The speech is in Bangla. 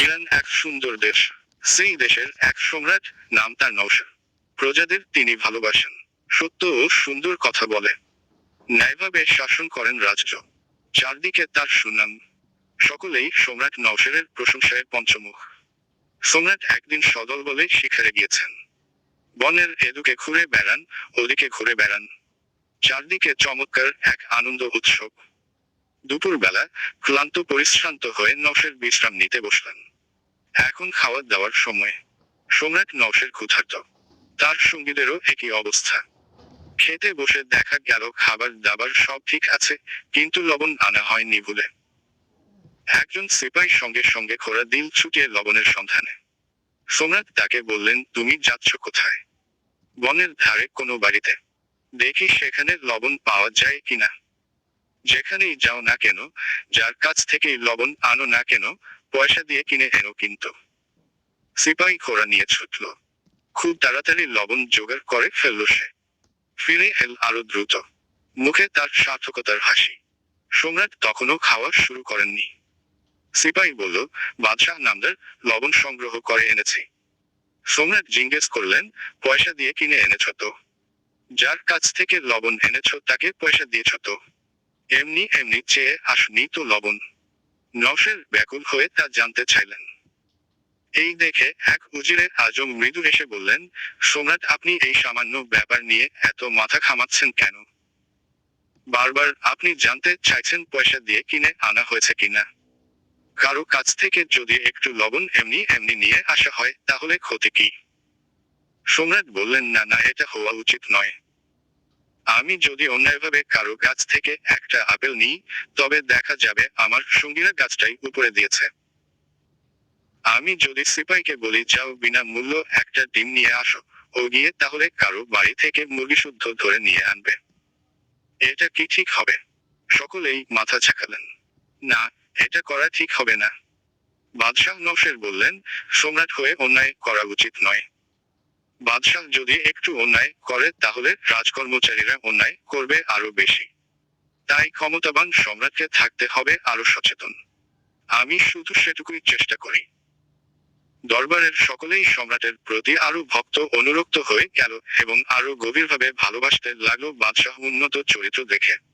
ইরান এক সুন্দর দেশ, সেই দেশের এক সম্রাট, নাম তার নৌশা প্রজাদের তিনি ভালোবাসেন। সত্য ও সুন্দর কথা বলে। ন্যায়ভাবে শাসন করেন রাজ্য। চারদিকে তার সুনাম। সকলেই সম্রাট নওশেরের প্রশংসায় পঞ্চমুখ। সম্রাট একদিন সদল বলে শিকারে গিয়েছেন। বনের এদুকে ঘুরে বেড়ান, ওদিকে ঘুরে বেড়ান। চারদিকে চমৎকার এক আনন্দ উৎসব। দুপুরবেলা ক্লান্ত, পরিশ্রান্ত হয়ে নওশের বিশ্রাম নিতে বসলেন এখন খাওয়া দাওয়ার সময়। সম্রাট নওশের ক্ষুধার্ত। তার সঙ্গীদেরও একই অবস্থা। খেতে বসে দেখা গেল খাবার দাবার সব ঠিক আছে, কিন্তু লবণ আনা হয়নি ভুলে একজন সিপাহী সঙ্গে সঙ্গে খোরা দিল ছুটিয়ে লবণের সন্ধানে। সম্রাট তাকে বললেন, তুমি যাচ্ছ কোথায়? বনের ধারে কোনো বাড়িতে। দেখি সেখানে লবণ পাওয়া যায় কিনা। যেখানেই যাও না কেন, যার কাছ থেকেই লবণ আনো না কেন, পয়সা দিয়ে কিনে এনো কিন্তু। সিপাহী খোরা নিয়ে ছুটল। খুব তাড়াতাড়ি লবণ জোগাড় করে ফেলল সে। ফিরে এল আরও দ্রুত। মুখে তার সার্থকতার হাসি। সম্রাট তখনও খাওয়া শুরু করেননি। সিপাহী বলল, বাদশাহ নামদার, লবণ সংগ্রহ করে এনেছি। সম্রাট জিজ্ঞেস করলেন, পয়সা দিয়ে কিনে এনেছ তো? যার কাছ থেকে লবণ এনেছ, তাকে পয়সা দিয়েছ তো? এমনি এমনি চেয়ে আসনি তো লবণ। নওশের ব্যাকুল হয়ে তা জানতে চাইলেন। এই দেখে এক উজিরের আজম মৃদু এসে বললেন সম্রাট আপনি এই সামান্য ব্যাপার নিয়ে এত মাথা খামাচ্ছেন কেন? বারবার আপনি জানতে চাইছেন পয়সা দিয়ে কিনে আনা হয়েছে কিনা? কারও কাছ থেকে যদি একটু লবণ এমনি এমনি নিয়ে আসা হয়, তাহলে ক্ষতি কি? সম্রাট বললেন, না না, এটা হওয়া উচিত নয়। আমি যদি অন্যায়ভাবে কারও গাছ থেকে একটা আপেল নিই, তবে দেখা যাবে আমার সঙ্গীরা গাছটাই উপরে দিয়েছে। আমি যদি সিপাইকে বলি, যাও বিনা মূল্য একটা ডিম নিয়ে আসো। ও গিয়ে তাহলে কারও বাড়ি থেকে মুরগি শুদ্ধ ধরে নিয়ে আনবে। এটা কি ঠিক হবে? সকলেই মাথা ঝাঁকালেন। না, এটা করা ঠিক হবে না। বাদশাহ নৌশের বললেন, সম্রাট হয়ে অন্যায় করা উচিত নয়। বাদশাহ যদি একটু অন্যায় করে, তাহলে রাজকর্মচারীরা অন্যায় করবে আরও বেশি। তাই ক্ষমতাবান সম্রাটকে থাকতে হবে আরও সচেতন। আমি শুধু সেটুকুই চেষ্টা করি। দরবারের সকলেই সম্রাটের প্রতি আরও ভক্ত অনুরক্ত হয়ে গেল এবং আরও গভীরভাবে ভালোবাসতে লাগল বাদশাহ উন্নত চরিত্র দেখে।